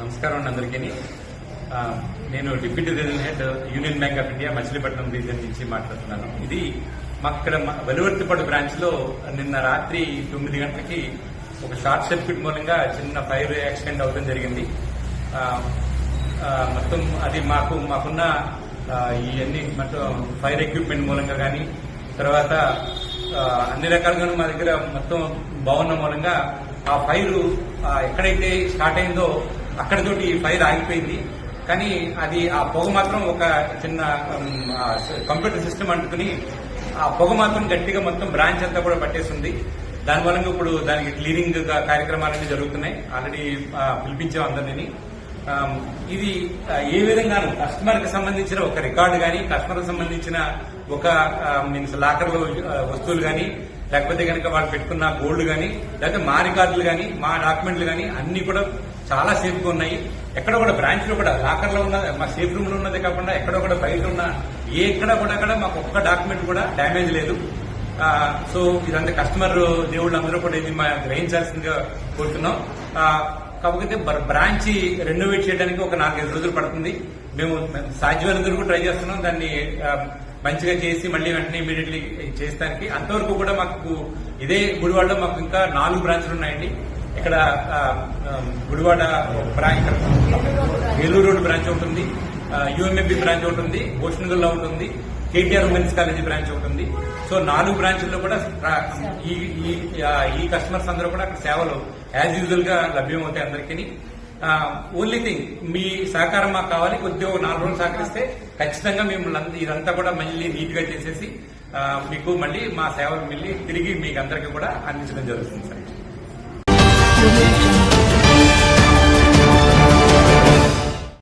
నమస్కారం అండి అందరికీ. నేను deputy region head Union Bank of India Machilipatnam region నుంచి మాట్లాడుతున్నాను. ఇది మాకు ఇక్కడ వెలువర్తిపాడు బ్రాంచ్లో నిన్న రాత్రి తొమ్మిది గంటలకి ఒక షార్ట్ సర్క్యూట్ మూలంగా చిన్న ఫైర్ యాక్సిడెంట్ అవడం జరిగింది. మొత్తం అది మాకు మాకున్న ఇవన్నీ మొత్తం ఫైర్ ఎక్విప్మెంట్ మూలంగా కానీ తర్వాత అన్ని రకాలుగా మా దగ్గర మొత్తం బాగున్న మూలంగా ఆ ఫైర్ ఎక్కడైతే స్టార్ట్ అయిందో అక్కడితోటి ఫైర్ ఆగిపోయింది. కానీ అది ఆ పొగ మాత్రం ఒక చిన్న కంప్యూటర్ సిస్టమ్ అంటుకుని ఆ పొగ మాత్రం గట్టిగా మొత్తం బ్రాంచ్ అంతా కూడా పట్టేస్తుంది దాని మూలంగా ఇప్పుడు దానికి క్లీనింగ్ కార్యక్రమాలన్నీ జరుగుతున్నాయి. ఆల్రెడీ పిలిపించాం అందరినీ ఇది ఏ విధంగానూ కస్టమర్కి సంబంధించిన ఒక రికార్డు కానీ కస్టమర్కి సంబంధించిన ఒక మీన్స్ లాకర్లో వస్తువులు కానీ లేకపోతే కనుక వాళ్ళు పెట్టుకున్న గోల్డ్ కానీ లేకపోతే మా రికార్డులు కానీ మా డాక్యుమెంట్లు కానీ అన్ని కూడా చాలా సేఫ్గా ఉన్నాయి. ఎక్కడ కూడా బ్రాంచ్లో కూడా లాకర్లో ఉన్న మా సేఫ్ రూమ్లో ఉన్నదే కాకుండా ఎక్కడ కూడా బయట ఉన్న ఏ ఎక్కడ కూడా అక్కడ మాకు ఒక్క డాక్యుమెంట్ కూడా డ్యామేజ్ లేదు. సో ఇదంతా కస్టమర్ దేవుళ్ళు అందరూ కూడా ఇది మా గ్రహించాల్సిందిగా కోరుతున్నాం. కాకపోతే బ- బ్రాంచ్ రెనోవేట్ చేయడానికి ఒక నాలుగైదు రోజులు పడుతుంది. మేము సాధ్యమైనంత వరకు ట్రై చేస్తున్నాం. దాన్ని మంచిగా చేసి మళ్ళీ వెంటనే ఇమీడియట్లీ చేస్తానికి. అంతవరకు కూడా మాకు ఇదే గుడివాడలో మాకు ఇంకా నాలుగు బ్రాంచ్లు ఉన్నాయండి. ఇక్కడ Gudivada branch Eluru road branch ఉంటుంది యుఎంఎంపీ బ్రాంచ్ ఉంటుంది ఓషన్గల్లో ఉంటుంది కేటీఆర్ ఉమెన్స్ కాలేజీ బ్రాంచ్ ఉంటుంది సో నాలుగు బ్రాంచ్ల్లో కూడా ఈ ఈ- ఈ కస్టమర్స్ అందరూ కూడా అక్కడ సేవలు యాజ్ యూజువల్గా లభ్యమవుతాయి అందరికీ ఓన్లీ థింగ్ మీ సహకారం మాకు కావాలి కొద్దిగా ఒక నాలుగు రోజులు సహకరిస్తే ఖచ్చితంగా మేము ఇదంతా కూడా మళ్ళీ నీట్గా చేసేసి మీకు మళ్ళీ మా సేవలు మళ్ళీ తిరిగి మీకు అందరికీ కూడా అందించడం జరుగుతుంది సార్.